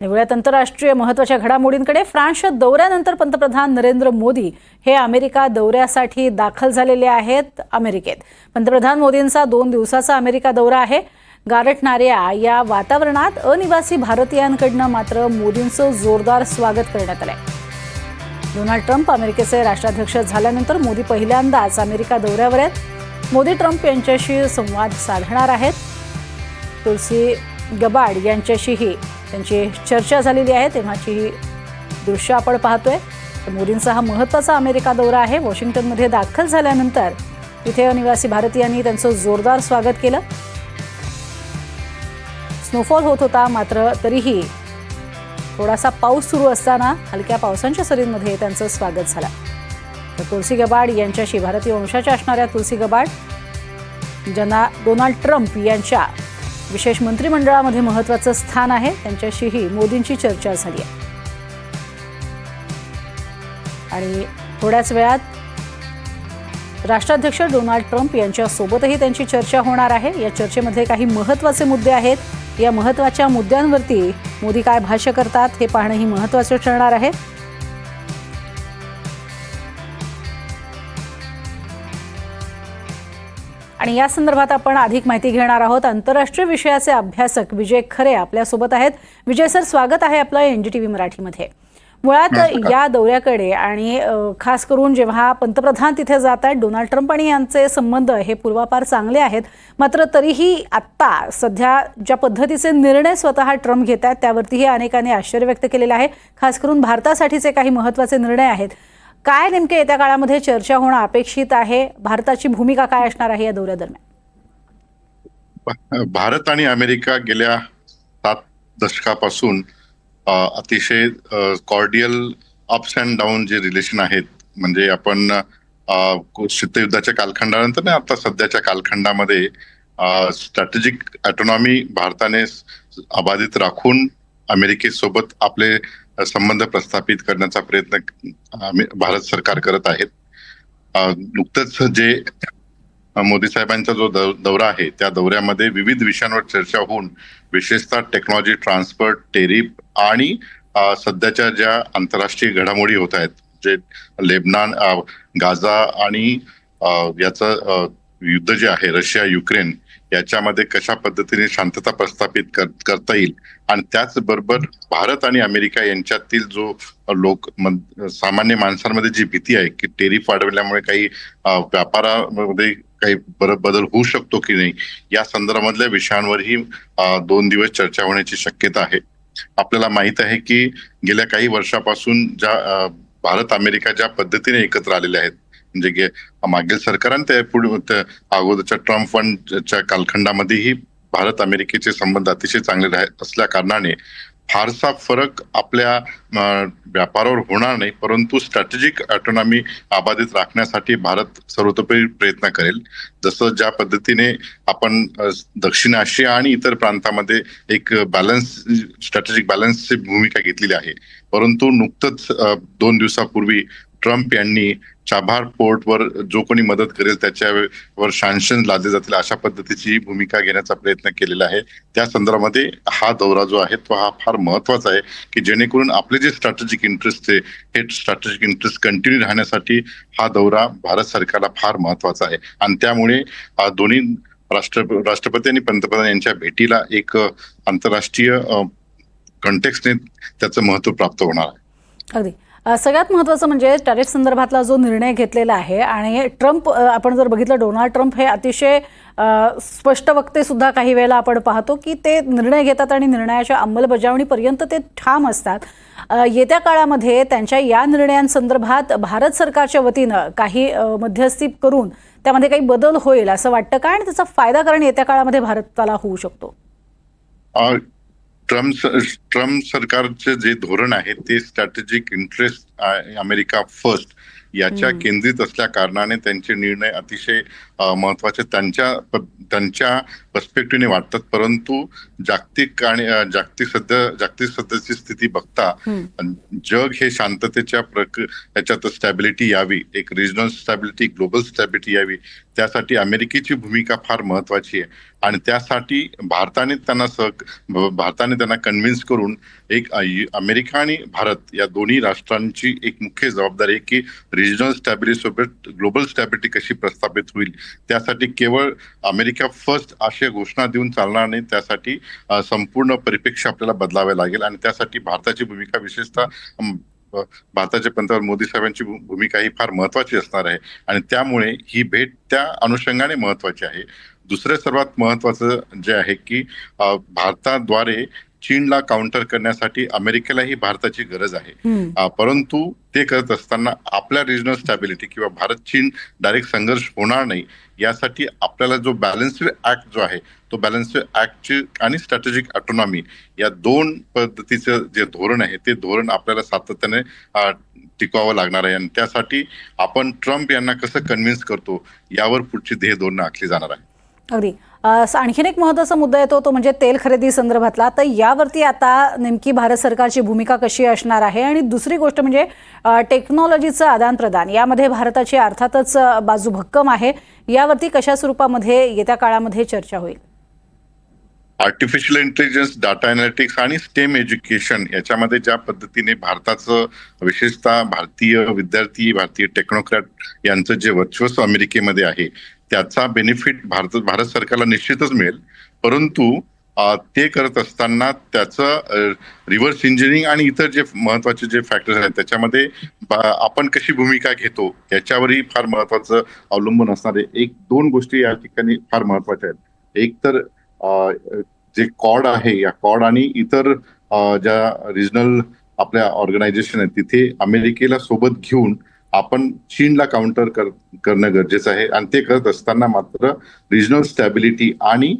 निवळ्यात आंतरराष्ट्रीय महत्त्वाच्या घडामोडींकडे फ्रान्सच्या दौऱ्यानंतर पंतप्रधान नरेंद्र मोदी हे अमेरिका दौऱ्यासाठी दाखल झालेले आहेत अमेरिकेत. पंतप्रधान मोदींचा दोन दिवसाचा अमेरिका दौरा आहे. गारठणाऱ्या या वातावरणात अनिवासी भारतीयांकडनं मात्र मोदींचं जोरदार स्वागत करण्यात आलंय. डोनाल्ड ट्रम्प अमेरिकेचे राष्ट्राध्यक्ष झाल्यानंतर मोदी पहिल्यांदाच अमेरिका दौऱ्यावर आहेत. मोदी ट्रम्प यांच्याशी संवाद साधणार आहेत. तुलसी गबाड यांच्याशीही त्यांची चर्चा झालेली आहे तेव्हाची ही दृश्य आपण पाहतोय. तर मोदींचा हा महत्त्वाचा अमेरिका दौरा आहे. वॉशिंग्टनमध्ये दाखल झाल्यानंतर तिथे अनिवासी भारतीयांनी त्यांचं जोरदार स्वागत केलं. स्नोफॉल होत होता मात्र तरीही थोडासा पाऊस सुरू असताना हलक्या पावसांच्या सरींमध्ये त्यांचं स्वागत झालं. तर तुलसी गबाड यांच्याशी भारतीय वंशाच्या असणाऱ्या तुलसी गबाड ज्यांना डोनाल्ड ट्रम्प यांच्या विशेष मंत्रिमंडळामध्ये महत्वाचं स्थान आहे. त्यांच्याशीही मोदींची चर्चा झाली आहे. आणि थोड्याच वेळात राष्ट्राध्यक्ष डोनाल्ड ट्रम्प यांच्यासोबतही त्यांची चर्चा होणार आहे. या चर्चेमध्ये काही महत्त्वाचे मुद्दे आहेत. या महत्त्वाच्या मुद्द्यांवरती मोदी काय भाष्य करतात हे पाहणंही महत्त्वाचं ठरणार आहे. आणि या संदर्भात आपण अधिक माहिती घेणार आहोत. आंतरराष्ट्रीय विषयाचे अभ्यासक विजय खरे आपल्यासोबत आहेत. विजय सर स्वागत आहे आपलं एनडीटीव्ही मराठीमध्ये. मुळात या दौऱ्याकडे आणि खास करून जेव्हा पंतप्रधान तिथे जात आहेत डोनाल्ड ट्रम्प आणि यांचे संबंध हे पूर्वापार चांगले आहेत. मात्र तरीही आत्ता सध्या ज्या पद्धतीचे निर्णय स्वतः ट्रम्प घेत आहेत त्यावरतीही अनेकांनी आश्चर्य व्यक्त केलेलं आहे. खास करून भारतासाठीचे काही महत्त्वाचे निर्णय आहेत. काय नेमके येत्या काळामध्ये चर्चा होणं अपेक्षित आहे? भारताची भूमिका काय असणार आहे या दौऱ्यादरम्यान? भारत आणि अमेरिका गेल्या सात दशकापासून अतिशय कॉर्डियल अप्स अँड डाऊन जे रिलेशन आहेत म्हणजे आपण शीतयुद्धाच्या कालखंडानंतर नाही आता सध्याच्या कालखंडामध्ये स्ट्रॅटेजिक ऑटोनॉमी भारताने अबाधित राखून अमेरिकेसोबत आपले संबंध प्रस्थापित करण्याचा प्रयत्न आम्ही- भारत सरकार करत आहेत. नुकतंच जे मोदी साहेबांचा जो दौ- दौरा आहे त्या दौऱ्यामध्ये विविध विषयांवर चर्चा होऊन विशेषतः टेक्नॉलॉजी ट्रान्सफर टेरिफ आणि सध्याच्या ज्या आंतरराष्ट्रीय घडामोडी होत आहेत जे लेबनान गाझा आणि याचं युद्ध जे आहे रशिया युक्रेन याच्यामध्ये कशा पद्धतीने शांतता प्रस्थापित कर- करता येईल? आणि त्याचबरोबर भारत आणि अमेरिका यांच्यातील जो लोक मन- सामान्य माणसांमध्ये जी भीती आहे की टेरिफ वाढवल्यामुळे काही व्यापारामध्ये काही बर- बदल होऊ शकतो की नाही या संदर्भामधल्या विषयांवरही दोन दिवस चर्चा होण्याची शक्यता आहे. आपल्याला माहीत आहे की गेल्या काही वर्षापासून ज्या भारत अमेरिका ज्या पद्धतीने एकत्र आलेल्या आहेत म्हणजे गे- मागील सरकारांत त्या पुढे अगोदरच्या ट्रम्प फंडच्या कालखंडामध्येही भारत अमेरिकेचे संबंध अतिशय चांगले राह- असल्या कारणाने फारसा फरक आपल्या व्यापारावर होणार नाही परंतु स्ट्रॅटेजिक ऑटोनॉमी अबाधित राखण्यासाठी भारत सर्वतोपरी प्रयत्न करेल. जसं ज्या पद्धतीने आपण दक्षिण आशिया आणि इतर प्रांतामध्ये एक बॅलन्स स्ट्रॅटेजिक बॅलन्सची भूमिका घेतलेली आहे. परंतु नुकतंच दोन दिवसापूर्वी ट्रम्प यांनी चाभार पोर्टवर जो कोणी मदत करेल त्याच्यावर शांशन लादले जातील अशा पद्धतीची भूमिका घेण्याचा प्रयत्न केलेला आहे. त्या संदर्भामध्ये हा दौरा जो आहे तो हा फार महत्त्वाचा आहे की जेणेकरून आपले जे स्ट्रॅटेजिक इंटरेस्ट आहे हे स्ट्रॅटेजिक इंटरेस्ट कंटिन्यू राहण्यासाठी हा दौरा भारत सरकारला फार महत्त्वाचा आहे. आणि त्यामुळे दोन्ही राष्ट्र राष्ट्रपती आणि पंतप्रधान यांच्या भेटीला एक आंतरराष्ट्रीय कंटेक्सने त्याचं महत्त्व प्राप्त होणार आहे. अगदी. सगळ्यात महत्त्वाचं म्हणजे टॅरिफ संदर्भातला जो निर्णय घेतलेला आहे आणि ट्रम्प आपण जर बघितलं डोनाल्ड ट्रम्प हे अतिशय स्पष्ट वक्ते सुद्धा काही वेळेला आपण पाहतो की ते निर्णय घेतात आणि निर्णयाच्या अंमलबजावणीपर्यंत ते ठाम असतात. येत्या काळामध्ये त्यांच्या या निर्णयांसंदर्भात भारत सरकारच्या वतीनं काही मध्यस्थी करून त्यामध्ये काही बदल होईल असं वाटतं का? आणि त्याचा फायदा कारण येत्या काळामध्ये भारताला होऊ शकतो. ट्रम्प ट्रम्प सरकारचे जे धोरण आहे ते स्ट्रॅटेजिक इंटरेस्ट अमेरिका फर्स्ट याच्या. केंद्रित असल्या कारणाने त्यांचे निर्णय अतिशय महत्त्वाचे त्यांच्या त्यांच्या पर्स्पेक्टिव्हने वाटतात परंतु जागतिक आणि जागतिक सध्या जागतिक सध्याची स्थिती बघता. जग हे शांततेच्या प्रक याच्यात स्टॅबिलिटी यावी एक रिजनल स्टॅबिलिटी ग्लोबल स्टॅबिलिटी यावी त्यासाठी अमेरिकेची भूमिका फार महत्वाची आहे. आणि त्यासाठी भारताने त्यांना सह भारताने त्यांना कन्व्हिन्स करून एक अमेरिका आणि भारत या दोन्ही राष्ट्रांची एक मुख्य जबाबदारी आहे की रिजनल स्टॅबिलिटी सोबत ग्लोबल स्टॅबिलिटी कशी प्रस्थापित होईल. त्यासाठी केवळ अमेरिका फर्स्ट अशी घोषणा देऊन चालणार नाही त्यासाठी संपूर्ण परिप्रेक्ष्य आपल्याला बदलावे लागेल. आणि त्यासाठी भारताची भूमिका विशेषतः भारताचे पंतप्रधान मोदी साहेबांची भूमिका ही फार महत्वाची असणार आहे. आणि त्यामुळे ही भेट त्या अनुषंगाने महत्वाची आहे. दुसरं सर्वात महत्वाचं जे आहे की भारताद्वारे चीनला काउंटर करण्यासाठी अमेरिकेलाही भारताची गरज आहे. परंतु ते करत असताना आपल्या रिजनल स्टॅबिलिटी किंवा भारत चीन डायरेक्ट संघर्ष होणार नाही यासाठी आपल्याला जो बॅलन्स्ड ऍक्ट जो आहे तो बॅलन्स्ड ऍक्टची आणि स्ट्रॅटेजिक ऑटोनॉमी या दोन पद्धतीचं जे धोरण आहे ते धोरण आपल्याला सातत्याने टिकवावं लागणार आहे. आणि त्यासाठी आपण ट्रम्प यांना कसं कन्व्हिन्स करतो यावर पुढची ध्येय धोरणं आखली जाणार आहे. अगदी. आणखीन एक महत्त्वाचा मुद्दा येतो तो म्हणजे तेल खरेदी संदर्भातला. तर यावरती आता नेमकी भारत सरकारची भूमिका कशी असणार आहे? आणि दुसरी गोष्ट म्हणजे टेक्नॉलॉजीचं आदान प्रदान यामध्ये भारताची अर्थातच बाजू भक्कम आहे. यावरती कशा स्वरूपामध्ये येत्या काळामध्ये चर्चा होईल? आर्टिफिशियल इंटेलिजन्स डाटा अनालिटिक्स आणि स्टेम एज्युकेशन याच्यामध्ये ज्या पद्धतीने भारताचं विशेषतः भारतीय विद्यार्थी भारतीय टेक्नोक्रॅट यांचं जे वर्चस्व अमेरिकेमध्ये आहे त्याचा बेनिफिट भारत भारत सरकारला निश्चितच मिळेल. परंतु ते करत असताना त्याचं रिव्हर्स इंजिनिअरिंग आणि इतर जे महत्त्वाचे जे फॅक्टर्स आहेत त्याच्यामध्ये आपण कशी भूमिका घेतो याच्यावरही फार महत्वाचं अवलंबून असणारे एक दोन गोष्टी या ठिकाणी फार महत्त्वाच्या आहेत. एक तर जे कॉड आहे या कॉड आणि इतर ज्या रिजनल आपल्या ऑर्गनायझेशन आहेत तिथे अमेरिकेला सोबत घेऊन आपण चीनला काउंटर कर करणं गरजेचं आहे. आणि ते करत असताना मात्र रिजनल स्टॅबिलिटी आणि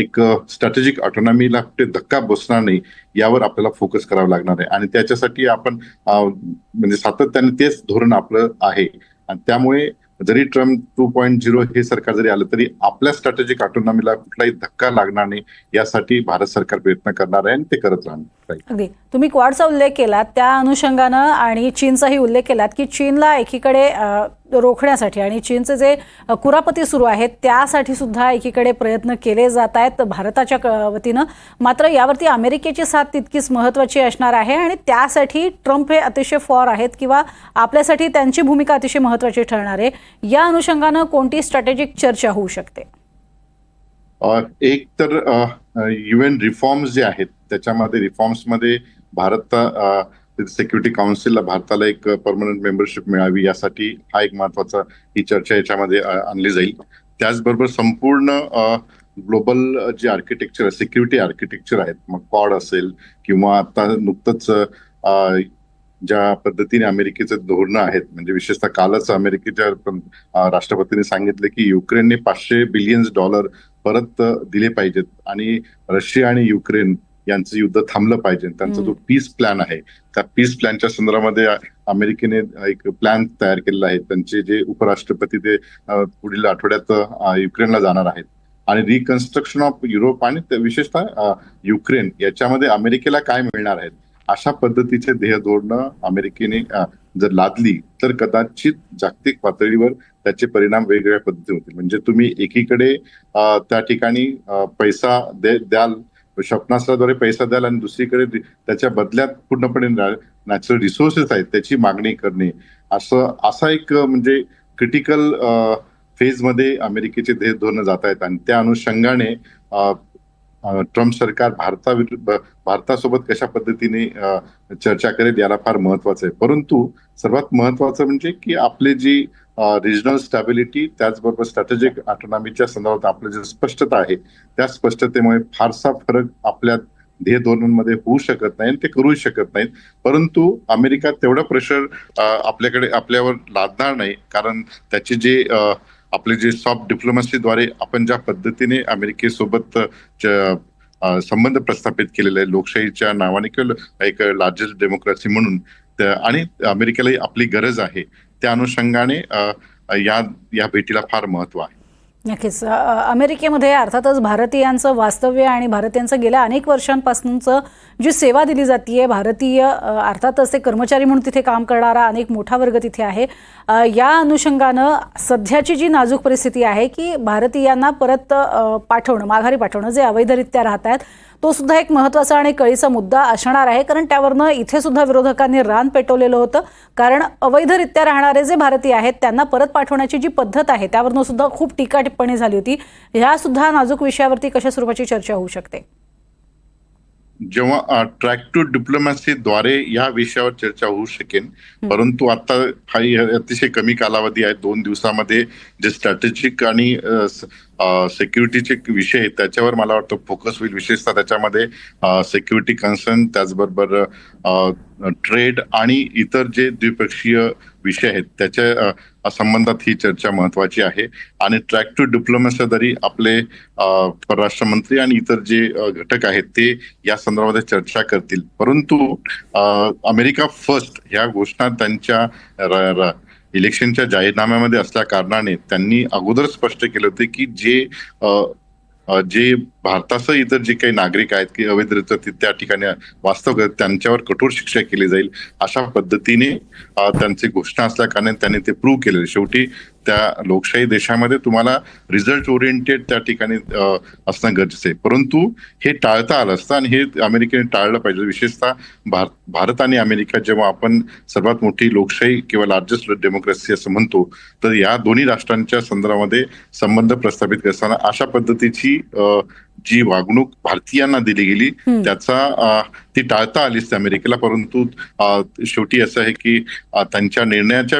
एक स्ट्रॅटेजिक ऑटोनॉमीला कुठे धक्का बसणार नाही यावर आपल्याला फोकस करावं लागणार आहे. आणि त्याच्यासाठी आपण म्हणजे सातत्याने तेच धोरण आपलं आहे. आणि त्यामुळे जरी ट्रम्प टू पॉईंट झिरो हे सरकार जरी आलं तरी आपल्या स्ट्रॅटेजिक ऑटोनॉमीला कुठलाही धक्का लागणार नाही यासाठी भारत सरकार प्रयत्न करणार आहे आणि ते करत राहणार अगदी. तुम्ही क्वाडचा उल्लेख केलात त्या अनुषंगानं आणि चीनचाही उल्लेख केलात की चीनला एकीकडे रोखण्यासाठी आणि चीनचे जे कुरापती सुरू आहेत त्यासाठी सुद्धा एकीकडे प्रयत्न केले जात आहेत. भारताच्या वतीनं मात्र यावरती अमेरिकेची साथ तितकीच महत्त्वाची असणार आहे आणि त्यासाठी ट्रम्प हे अतिशय फॉर आहेत किंवा आपल्यासाठी त्यांची भूमिका अतिशय महत्त्वाची ठरणार आहे. या अनुषंगानं कोणती स्ट्रॅटेजिक चर्चा होऊ शकते? एक तर युएन रिफॉर्म्स जे आहेत त्याच्यामध्ये रिफॉर्म्समध्ये भारत सिक्युरिटी काउन्सिलला भारताला एक परमनंट मेंबरशिप मिळावी यासाठी हा एक महत्त्वाचा ही चर्चा याच्यामध्ये आणली जाईल. त्याचबरोबर संपूर्ण ग्लोबल जे आर्किटेक्चर आहे सिक्युरिटी आर्किटेक्चर आहेत मग कॉड असेल किंवा आता नुकतंच ज्या पद्धतीने अमेरिकेचे धोरणं आहेत म्हणजे विशेषतः कालच अमेरिकेच्या राष्ट्रपतींनी सांगितले की युक्रेनने पाचशे बिलियन्स डॉलर परत दिले पाहिजेत आणि रशिया आणि युक्रेन यांचं युद्ध थांबलं पाहिजे. त्यांचा जो. पीस प्लॅन आहे त्या पीस प्लॅनच्या संदर्भामध्ये अमेरिकेने एक प्लॅन तयार केलेला आहे. त्यांचे जे उपराष्ट्रपती ते पुढील आठवड्यात युक्रेनला जाणार आहेत. आणि रिकन्स्ट्रक्शन ऑफ युरोप आणि ते विशेषतः युक्रेन याच्यामध्ये अमेरिकेला काय मिळणार आहेत अशा पद्धतीचे ध्येय धोरणं अमेरिकेने जर लादली तर कदाचित जागतिक पातळीवर त्याचे परिणाम वेगवेगळ्या पद्धतीने होतील. म्हणजे तुम्ही एकीकडे त्या ठिकाणी पैसा दे द्याल क्षेपणास्त्राद्वारे पैसा द्याल आणि दुसरीकडे त्याच्या बदल्यात पूर्णपणे नॅचरल रिसोर्सेस आहेत त्याची मागणी करणे. असं असा एक म्हणजे क्रिटिकल फेजमध्ये अमेरिकेचे ध्येय धोरणं जात आहेत. आणि त्या अनुषंगाने ट्रम्प सरकार भारताविरुद्ध भारतासोबत कशा पद्धतीने चर्चा करेल याला फार महत्वाचं आहे. परंतु सर्वात महत्वाचं म्हणजे की आपले जी रिजनल स्टॅबिलिटी त्याचबरोबर स्ट्रॅटेजिक ऑटोनॉमीच्या संदर्भात आपलं जे स्पष्टता आहे त्या स्पष्टतेमुळे फारसा फरक आपल्या ध्येय धोरणांमध्ये होऊ शकत नाही ते करू शकत नाहीत. परंतु अमेरिका तेवढं प्रेशर आपल्याकडे आपल्यावर लादणार नाही. कारण त्याचे जे आपले जे सॉफ्ट डिप्लोमसीद्वारे आपण ज्या पद्धतीने अमेरिकेसोबत संबंध प्रस्थापित केलेले आहे लोकशाहीच्या नावाने किंवा एक लार्जेस्ट डेमोक्रेसी म्हणून आणि अमेरिकेलाही आपली गरज आहे. त्या अनुषंगाने या या भेटीला फार महत्त्व आहे. नक्कीच. अमेरिकेमध्ये अर्थातच भारतीयांचं वास्तव्य आणि भारतीयांचं गेल्या अनेक वर्षांपासूनचं जी सेवा दिली जाते भारतीय अर्थातच ते कर्मचारी म्हणून तिथे काम करणारा अनेक मोठा वर्ग तिथे आहे. या अनुषंगानं सध्याची जी नाजूक परिस्थिती आहे की भारतीयांना परत पाठवणं माघारी पाठवणं जे अवैधरित्या राहत आहेत तो सुद्धा एक महत्त्वाचा आणि कळीचा मुद्दा असणार आहे कारण त्यावरनं इथे सुद्धा विरोधकांनी रान पेटवलेलं होतं. कारण अवैधरित्या राहणारे जे भारतीय आहेत त्यांना परत पाठवण्याची जी पद्धत आहे त्यावरनं सुद्धा खूप टीका टिप्पणी झाली होती. ह्या सुद्धा नाजूक विषयावरती कशा स्वरूपाची चर्चा होऊ शकते? जेव्हा ट्रॅक टू डिप्लोमॅसीद्वारे या विषयावर चर्चा होऊ शकेल परंतु आता हा अतिशय कमी कालावधी आहे दोन दिवसामध्ये जे स्ट्रॅटेजिक आणि सिक्युरिटीचे विषय आहेत त्याच्यावर मला वाटतं फोकस होईल. विशेषतः त्याच्यामध्ये सिक्युरिटी कन्सर्न त्याचबरोबर ट्रेड आणि इतर जे द्विपक्षीय विषय आहेत त्याच्या संबंधात ही चर्चा महत्वाची आहे. आणि ट्रॅक टू डिप्लोमॅसी जरी आपले परराष्ट्र मंत्री आणि इतर जे घटक आहेत ते या संदर्भामध्ये चर्चा करतील. परंतु अमेरिका फर्स्ट ह्या घोषणा त्यांच्या इलेक्शनच्या जाहीरनाम्यामध्ये असल्या कारणाने त्यांनी अगोदर स्पष्ट केलं होतं की जे जे भारतासह इतर जे काही नागरिक आहेत की अवैधरित्या ते त्या ठिकाणी वास्तव करत त्यांच्यावर कठोर शिक्षा केली जाईल अशा पद्धतीने त्यांची घोषणा असल्याकारणाने त्यांनी ते प्रूव्ह केले शेवटी त्या लोकशाही देशामध्ये तुम्हाला रिझल्ट ओरिएंटेड त्या ठिकाणी असणं गरजेचं आहे. परंतु हे टाळता आलं असतं आणि हे अमेरिकेने टाळलं पाहिजे. विशेषतः भारत भारत आणि अमेरिका जेव्हा आपण सर्वात मोठी लोकशाही किंवा लार्जेस्ट डेमोक्रेसी असं म्हणतो तर या दोन्ही राष्ट्रांच्या संदर्भामध्ये संबंध प्रस्थापित करताना अशा पद्धतीची जी वागणूक भारतीयांना दिली गेली. त्याचा ती टाळता आलीच अमेरिकेला परंतु शेवटी असं आहे की त्यांच्या निर्णयाच्या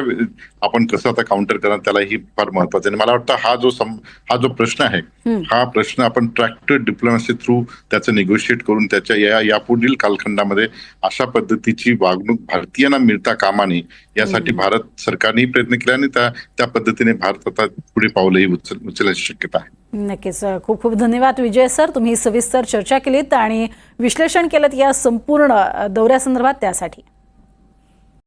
आपण कसं आता काउंटर करणार त्याला ही फार महत्वाचं आहे आणि मला वाटतं हा जो सम हा जो प्रश्न आहे. हा प्रश्न आपण ट्रॅक्टर डिप्लोमॅसी थ्रू त्याचं निगोशिएट करून त्याच्या या यापुढील कालखंडामध्ये अशा पद्धतीची वागणूक भारतीयांना मिळता कामा नये यासाठी भारत सरकारनेही प्रयत्न केला आणि त्या त्या पद्धतीने भारत आता पुढे पावलंही उचल उचलण्याची शक्यता आहे नक्कीच. खूप खूप धन्यवाद विजय सर. तुम्ही सविस्तर चर्चा केलीत आणि विश्लेषण केलं या संपूर्ण दौऱ्यासंदर्भात त्यासाठी.